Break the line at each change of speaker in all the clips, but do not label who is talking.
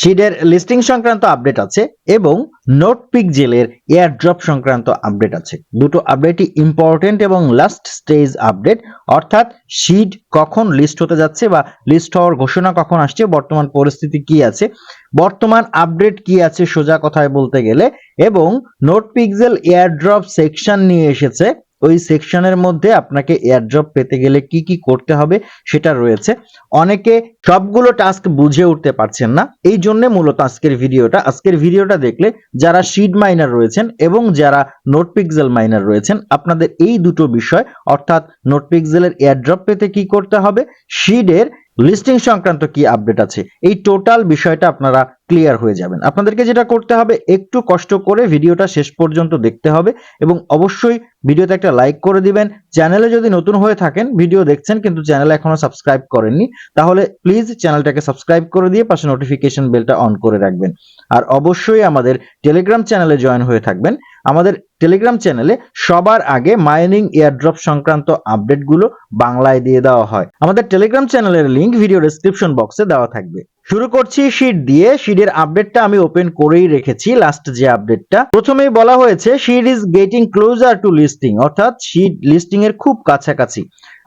শিডের listing সংক্রান্ত update আছে এবং নোট পিকজেলের এয়ার ড্রপ সংক্রান্ত আপডেট আছে। দুটো আপডেটই ইম্পর্টেন্ট এবং লাস্ট স্টেজ আপডেট অর্থাৎ শিড কখন লিস্ট হতে যাচ্ছে বা লিস্ট হওয়ার ঘোষণা কখন আসছে, বর্তমান পরিস্থিতি কি আছে, বর্তমান আপডেট কি আছে সোজা কথায় বলতে গেলে, এবং নোট পিক্সেল এয়ারড্রপ সেকশন নিয়ে এসেছে ওই সেকশনের মধ্যে আপনাকে এয়ারড্রপ পেতে গেলে কি কি করতে হবে সেটা রয়েছে। অনেকে সবগুলো টাস্ক বুঝে উঠতে পারছেন না, এই জন্য মূলত আজকের ভিডিওটা। আজকের ভিডিওটা দেখলে যারা শিড মাইনার রয়েছেন এবং যারা নোট পিক্সেল মাইনার রয়েছেন, আপনাদের এই দুটো বিষয়, অর্থাৎ নোট পিক্সেলের এয়ারড্রপ পেতে কি করতে হবে? শিডের লিস্টিং সংক্রান্ত কি আপডেট আছে? এই টোটাল বিষয়টা আপনারা ক্লিয়ার হয়ে যাবেন। আপনাদেরকে যেটা করতে হবে, একটু কষ্ট করে ভিডিওটা শেষ পর্যন্ত দেখতে হবে এবং অবশ্যই ভিডিওতে একটা লাইক করে দিবেন। চ্যানেলে যদি নতুন হয়ে থাকেন, ভিডিও দেখছেন কিন্তু চ্যানেল এখনও সাবস্ক্রাইব করেননি, তাহলে প্লিজ চ্যানেলটাকে সাবস্ক্রাইব করে দিয়ে পাশে নোটিফিকেশন বেলটা অন করে রাখবেন। আর অবশ্যই আমাদের টেলিগ্রাম চ্যানেলে জয়েন হয়ে থাকবেন। আমাদের টেলিগ্রাম চ্যানেলে সবার আগে মাইনিং এয়ারড্রপ সংক্রান্ত আপডেটগুলো বাংলায় দিয়ে দেওয়া হয়। আমাদের টেলিগ্রাম চ্যানেলের লিংক ভিডিও ডেসক্রিপশন বক্সে দেওয়া থাকবে। শুরু করছি শিট দিয়ে। শিটের আপডেটটা আমি ওপেন করেই রেখেছি লাস্ট যে আপডেটটা প্রথমেই বলা হয়েছে Seed is getting closer to listing অর্থাৎ শিট লিস্টিং এর খুব কাছাকাছি।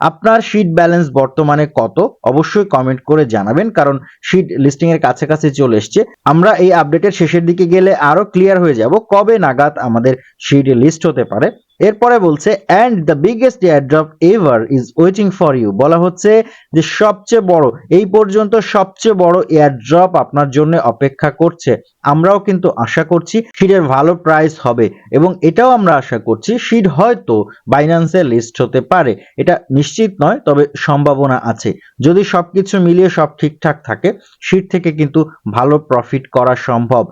আপনার শিট ব্যালেন্স বর্তমানে কত? অবশ্যই কমেন্ট করে জানাবেন, কারণ শিট লিস্টিং এর কাছাকাছি চলে এসছে। আমরা এই আপডেটের শেষের দিকে গেলে আরও ক্লিয়ার হয়ে যাব, কবে নাগাদ আমাদের শিট লিস্ট হতে পারে। এরপরে বলছে and the biggest airdrop ever is waiting for you বলা হচ্ছে যে সবচেয়ে বড়, এই পর্যন্ত সবচেয়ে বড় এয়ারড্রপ আপনার জন্য অপেক্ষা করছে। আমরাও কিন্তু আশা করছি শিটের ভালো প্রাইস হবে এবং এটাও আমরা আশা করছি শিট হয়তো বাইন্যান্সে লিস্ট হতে পারে। এটা নিশ্চিত নয়, তবে সম্ভাবনা আছে। যদি সবকিছু মিলিয়ে সব ঠিকঠাক থাকে শিট থেকে কিন্তু ভালো প্রফিট করা সম্ভব।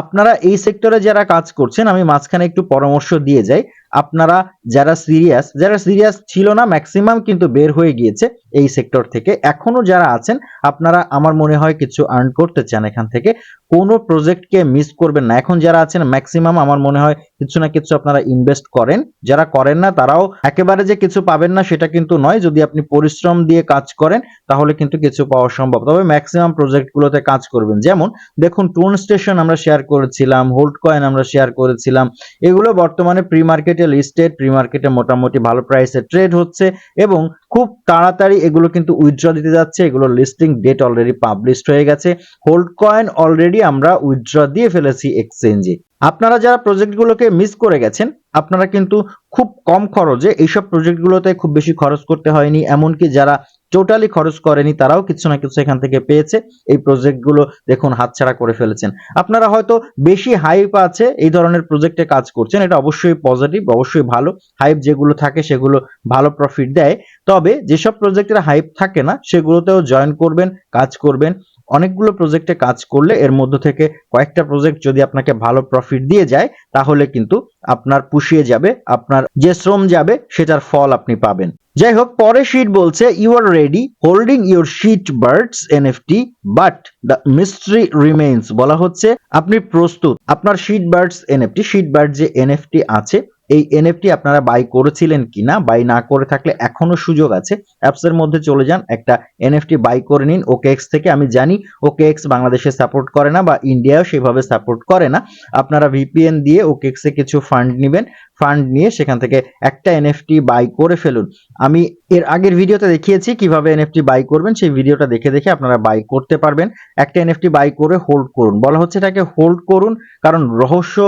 আপনারা এই সেক্টরে যারা কাজ করছেন, আমি মাঝখানে একটু পরামর্শ দিয়ে যাই। আপনারা যারা সিরিয়াস যারা সিরিয়াস ছিল না ম্যাক্সিমাম কিন্তু বের হয়ে গিয়েছে এই সেক্টর থেকে। এখনও যারা আছেন, আপনারা আমার মনে হয় কিছু আর্ন করতে চান এখান থেকে। কোনো প্রজেক্টকে মিস করবেন না। এখন যারা আছেন ম্যাক্সিমাম আমার মনে হয় কিছু না কিছু আপনারা ইনভেস্ট করেন। যারা করেন না, তারাও একেবারে যে কিছু পাবেন না, সেটা কিন্তু নয়। যদি আপনি পরিশ্রম দিয়ে কাজ করেন, তাহলে কিন্তু কিছু পাওয়া সম্ভব। তবে ম্যাক্সিমাম প্রজেক্টগুলোতে কাজ করবেন। যেমন, দেখুন টুন স্টেশন আমরা শেয়ার করেছিলাম হোল্ড কয়েন আমরা শেয়ার করেছিলাম। এগুলো বর্তমানে প্রি মার্কেটে লিস্টেড প্রি মার্কেটে মোটামুটি ভালো প্রাইসে ট্রেড হচ্ছে এবং খুব তাড়াতাড়ি এগুলো কিন্তু উইথড্র দিতে যাচ্ছে। এগুলোর লিস্টিং ডেট অলরেডি পাবলিশড হয়ে গেছে। হোল্ড কয়েন অলরেডি আমরা উইথড্র দিয়ে ফেলেছি এক্সচেঞ্জে আপনারা যারা প্রজেক্টগুলোকে মিস করে গেছেন, আপনারা কিন্তু খুব কম খরচে এইসব প্রজেক্টগুলোতে খুব বেশি খরচ করতে হয়নি। এমনকি যারা টোটালি খরচ করেনি, তারাও কিছু না কিছু এখান থেকে পেয়েছে। এই প্রজেক্টগুলো দেখুন হাতছাড়া করে ফেলেছেন। আপনারা হয়তো বেশি হাইপ আছে, এই ধরনের প্রজেক্টে কাজ করছেন, এটা অবশ্যই পজিটিভ অবশ্যই ভালো। হাইপ যেগুলো থাকে সেগুলো ভালো প্রফিট দেয়। তবে যেসব প্রজেক্টের হাইপ থাকে না, সেগুলোতেও জয়েন করবেন, কাজ করবেন। অনেকগুলো প্রজেক্টে কাজ করলে এর মধ্যে থেকে কয়েকটা প্রজেক্ট যদি আপনাকে ভালো প্রফিট দিয়ে যায়, তাহলে কিন্তু আপনার পুষিয়ে যাবে, আপনার যে শ্রম যাবে, সেটার ফল আপনি পাবেন। যাই হোক পরে শিট বলছে you are ready holding your Seed birds NFT but the mystery remains বলা হচ্ছে, আপনি প্রস্তুত। আপনার Seed birds NFT Seed bird যে এনএফটি আছে এই এনএফটি আপনারা বাই করেছিলেন কি না বাই না করে থাকলে এখনও সুযোগ আছে অ্যাপস এর মধ্যে চলে যান, একটা এনএফটি বাই করে নিন ওকে এক্স থেকে, আমি জানি ওকে এক্স বাংলাদেশে সাপোর্ট করে না বা ইন্ডিয়াও সেভাবে সাপোর্ট করে না, আপনারা ভিপিএন দিয়ে ওকে এক্স কিছু ফান্ড নেবেন ফান্ড নিয়ে সেখান থেকে একটা এনএফটি বাই করে ফেলুন। আমি এর আগের ভিডিওতে দেখিয়েছি কীভাবে এনএফটি বাই করবেন, সেই ভিডিওটা দেখে দেখে আপনারা বাই করতে পারবেন, একটা এনএফটি বাই করে হোল্ড করুন। বলা হচ্ছে এটাকে হোল্ড করুন, কারণ রহস্য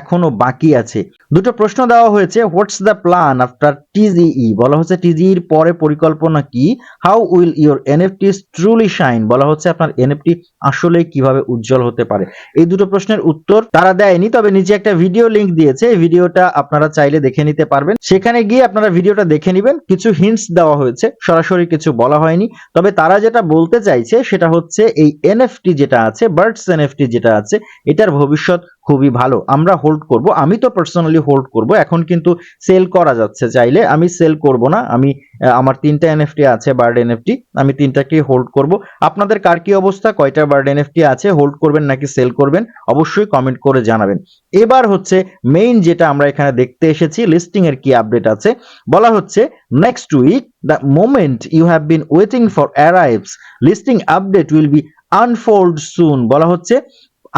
এখনও বাকি আছে। দুটো প্রশ্ন দেওয়া হয়েছে what's the plan after TGE বলা হচ্ছে টিজিইর পরে পরিকল্পনা কি? How will your NFT truly shine বলা হচ্ছে আপনার এনএফটি আসলে কীভাবে উজ্জ্বল হতে পারে? এই দুটো প্রশ্নের উত্তর তারা দেয়নি, তবে নিচে একটা ভিডিও লিংক দিয়েছে, এই ভিডিওটা আপনারা চাইলে দেখে নিতে পারবেন। সেখানে গিয়ে আপনারা ভিডিওটা দেখে নেবেন, কিছু হিন্টস দেওয়া হয়েছে, সরাসরি কিছু বলা হয়নি, তবে তারা যেটা বলতে চাইছে সেটা হচ্ছে এই এনএফটি যেটা আছে বার্ডস এনএফটি যেটা আছে, এটার ভবিষ্যৎ খুবই ভালো। আমরা হোল্ড করব। আমি তো পার্সোনালি হোল্ড করব। এখন কিন্তু সেল করা যাচ্ছে। চাইলে আমি সেল করব না। আমি আমার তিনটা এনএফটি আছে বার্ড এনএফটি আমি তিনটাকে হোল্ড করব। আপনাদের কার কি অবস্থা? কয়টা বার্ড এনএফটি আছে? হোল্ড করবেন নাকি সেল করবেন? অবশ্যই কমেন্ট করে জানাবেন। এবার হচ্ছে মেইন যেটা আমরা এখানে দেখতে এসেছি লিস্টিং এর কি আপডেট আছে? বলা হচ্ছে next week the moment you have been waiting for arrives listing update will be unfold soon বলা হচ্ছে,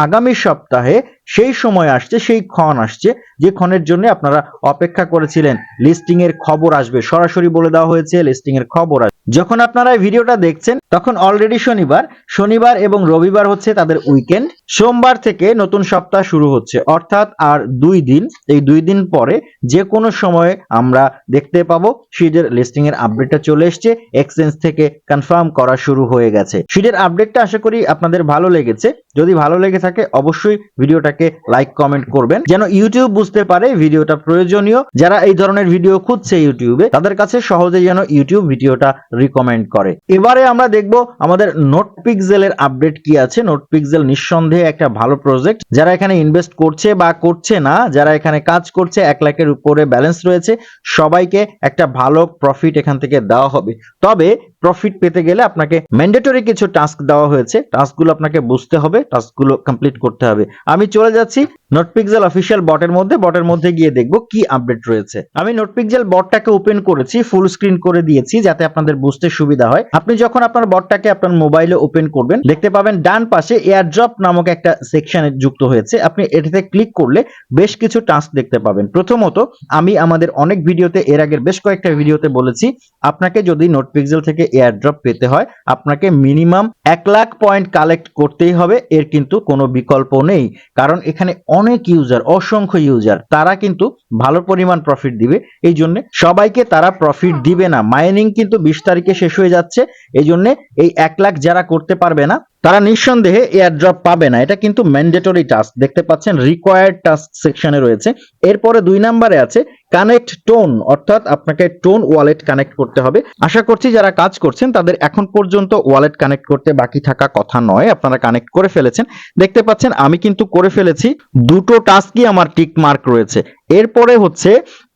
আগামী সপ্তাহে সেই সময় আসছে, সেই ক্ষণ আসছে, যে ক্ষণের জন্য আপনারা অপেক্ষা করেছিলেন। লিস্টিং এর খবর আসবে, সরাসরি বলে দেওয়া হয়েছে লিস্টিং এর খবর আসবে যখন আপনারা এই ভিডিওটা দেখছেন, তখন অলরেডি শনিবার শনিবার এবং রবিবার হচ্ছে তাদের উইকেন্ড সোমবার থেকে নতুন সপ্তাহ শুরু হচ্ছে, অর্থাৎ আর দুই দিন, এই দুই দিন পরে যে কোনো সময়ে আমরা দেখতে পাবো শিডের লিস্টিং এর আপডেটটা চলে এসছে এক্সচেঞ্জ থেকে কনফার্ম করা শুরু হয়ে গেছে। শিডের আপডেটটা আশা করি আপনাদের ভালো লেগেছে। যদি ভালো লেগে থাকে, অবশ্যই ভিডিওটাকে লাইক কমেন্ট করবেন, যেন ইউটিউব বুঝতে পারে ভিডিওটা প্রয়োজনীয়। যারা এই ধরনের ভিডিও খুঁজছে ইউটিউবে তাদের কাছে সহজে যেন ইউটিউব ভিডিওটা রিকমেন্ড করে। এবারে আমরা দেখব আমাদের নোট পিক্সেলের আপডেট কি আছে। নোট পিক্সেল নিঃসন্দেহে একটা ভালো প্রজেক্ট যারা এখানে ইনভেস্ট করছে বা করছে না, যারা এখানে কাজ করছে, এক লাখের উপরে ব্যালেন্স রয়েছে, সবাইকে একটা ভালো প্রফিট এখান থেকে দেওয়া হবে। তবে প্রফিট পেতে গেলে আপনাকে ম্যান্ডেটরি কিছু টাস্ক দেওয়া হয়েছে। টাস্কগুলো আপনাকে বুঝতে হবে টাস্কগুলো কমপ্লিট করতে হবে। আমি চলে যাচ্ছি। নোটপিক্সেল অফিসিয়াল বটের মধ্যে বটের মধ্যে গিয়ে দেখব কি আপডেট রয়েছে। আমি নোটপিক্সেল বটটাকে ওপেন করেছি ফুল স্ক্রিন করে দিয়েছি, যাতে আপনাদের বুঝতে সুবিধা হয়। আপনি যখন আপনার বটটাকে আপনার মোবাইলে ওপেন করবেন, দেখতে পাবেন ডান পাশে এয়ারড্রপ নামক একটা সেকশনে যুক্ত হয়েছে। আপনি এটাতে ক্লিক করলে বেশ কিছু টাস্ক দেখতে পাবেন। প্রথমত, আমি আমাদের অনেক ভিডিওতে, এর আগের বেশ কয়েকটা ভিডিওতে বলেছি, আপনাকে যদি নোটপিক্সেল থেকে এয়ারড্রপ পেতে হয়, আপনাকে মিনিমাম এক লাখ পয়েন্ট কালেক্ট করতেই হবে। এর কিন্তু কোনো বিকল্প নেই। কারণ এখানে অনেক ইউজার অসংখ্য ইউজার তারা কিন্তু ভালো পরিমাণ প্রফিট দিবে। এই জন্য সবাইকে তারা প্রফিট দিবে না। মাইনিং কিন্তু বিশ তারিখে শেষ হয়ে যাচ্ছে। এই জন্য এই এক লাখ যারা করতে পারবে না তারা নিঃসন্দেহে এয়ারড্রপ পাবে না। এটা কিন্তু ম্যান্ডেটরি টাস্ক দেখতে পাচ্ছেন রিকোয়ার্ড টাস্ক সেকশনে রয়েছে। এরপরে দুই নম্বরে আছে কানেক্ট টোন অর্থাৎ আপনাকে টোন ওয়ালেট কানেক্ট করতে হবে। আশা করছি যারা কাজ করছেন, তাদের এখন পর্যন্ত ওয়ালেট কানেক্ট করতে বাকি থাকা কথা নয়। আপনারা কানেক্ট করে ফেলেছেন। দেখতে পাচ্ছেন, আমি কিন্তু করে ফেলেছি। দুটো টাস্কই আমার টিক মার্ক রয়েছে। এরপরে হচ্ছে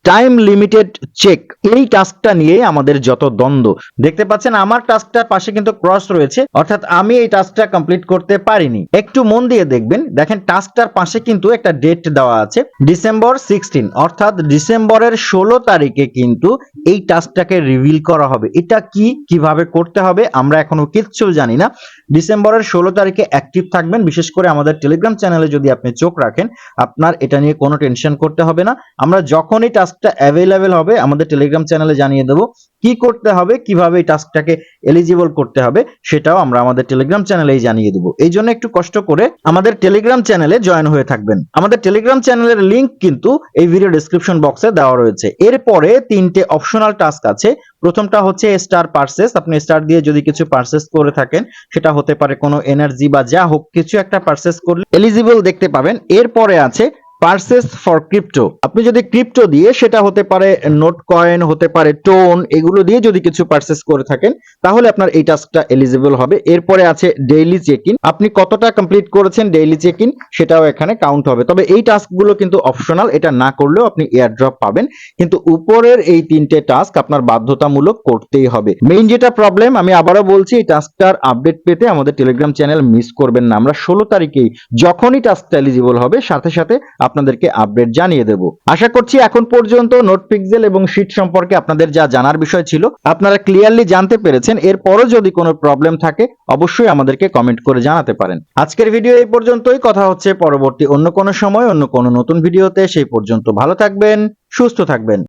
টাইম লিমিটেড চেক এই টাস্কটা নিয়ে আমাদের যত দ্বন্দ্ব। দেখতে পাচ্ছেন, আমার টাস্কটার পাশে কিন্তু ক্রস রয়েছে, অর্থাৎ আমি এই টাস্কটা কমপ্লিট করতে পারিনি। একটু মন দিয়ে দেখবেন, দেখেন টাস্কটার পাশে কিন্তু একটা ডেট দেওয়া আছে ডিসেম্বর সিক্সটিন অর্থাৎ ডিসেম্বরের ষোলো তারিখে কিন্তু এই টাস্কটাকে রিভিল করা হবে। এটা কি, কীভাবে করতে হবে, আমরা এখনও কিচ্ছু জানি না। ডিসেম্বরের ষোলো তারিখে অ্যাক্টিভ থাকবেন, বিশেষ করে আমাদের টেলিগ্রাম চ্যানেলে যদি আপনি চোখ রাখেন, আপনার এটা নিয়ে কোনো টেনশন করতে হবে না। আমরা যখনই টাস্কটা অ্যাভেলেবেল হবে, আমাদের টেলিগ্রাম চ্যানেলে জানিয়ে দেবো কি করতে হবে, কীভাবে এই টাস্কটাকে এলিজিবল করতে হবে, সেটাও আমরা আমাদের টেলিগ্রাম চ্যানেলেই জানিয়ে দেবো। এই জন্য একটু কষ্ট করে আমাদের টেলিগ্রাম চ্যানেলে জয়েন হয়ে থাকবেন। আমাদের টেলিগ্রাম চ্যানেলের লিংক কিন্তু এই ভিডিও ডেসক্রিপশন বক্সে দেওয়া রয়েছে। এরপরে তিনটে অপশনাল টাস্ক আছে। প্রথমটা হচ্ছে স্টার পার্সেস আপনি স্টার দিয়ে যদি কিছু পার্সেস করে থাকেন, সেটা হতে পারে কোনো এনার্জি বা যা হোক, কিছু একটা পার্সেস করলে এলিজিবল দেখতে পাবেন। এরপরে আছে পার্সেস ফর ক্রিপ্টো আপনি যদি ক্রিপ্টো দিয়ে সেটা হতে পারে নোট কয়েন হতে পারে টোন এগুলো দিয়ে যদি কিছু পার্সেস করে থাকেন, তাহলে আপনার এই টাস্কটা এলিজিবল হবে। এরপরে আছে ডেইলি চেক ইন আপনি কতটা কমপ্লিট করেছেন ডেইলি চেক ইন সেটাও এখানে কাউন্ট হবে। তবে এই টাস্কগুলো কিন্তু অপশনাল এটা না করলেও আপনি এয়ারড্রপ পাবেন। কিন্তু উপরের এই তিনটে টাস্ক আপনার বাধ্যতামূলক করতেই হবে। মেইন যেটা প্রবলেম আমি আবারও বলছি, এই টাস্কটার আপডেট পেতে আমাদের টেলিগ্রাম চ্যানেল মিস করবেন না। আমরা ষোলো তারিখেই যখনই টাস্কটা এলিজিবল হবে, সাথে সাথে আপনাদেরকে আপডেট জানিয়ে দেব। আশা করছি এখন পর্যন্ত নোট পিক্সেল এবং শীট সম্পর্কে আপনাদের যা জানার বিষয় ছিল, আপনারা ক্লিয়ারলি জানতে পেরেছেন। এরপরও যদি কোনো প্রবলেম থাকে, অবশ্যই আমাদেরকে কমেন্ট করে জানাতে পারেন। আজকের ভিডিও এই পর্যন্তই। কথা হচ্ছে পরবর্তী অন্য কোনো সময়, অন্য কোনো নতুন ভিডিওতে সেই পর্যন্ত ভালো থাকবেন, সুস্থ থাকবেন।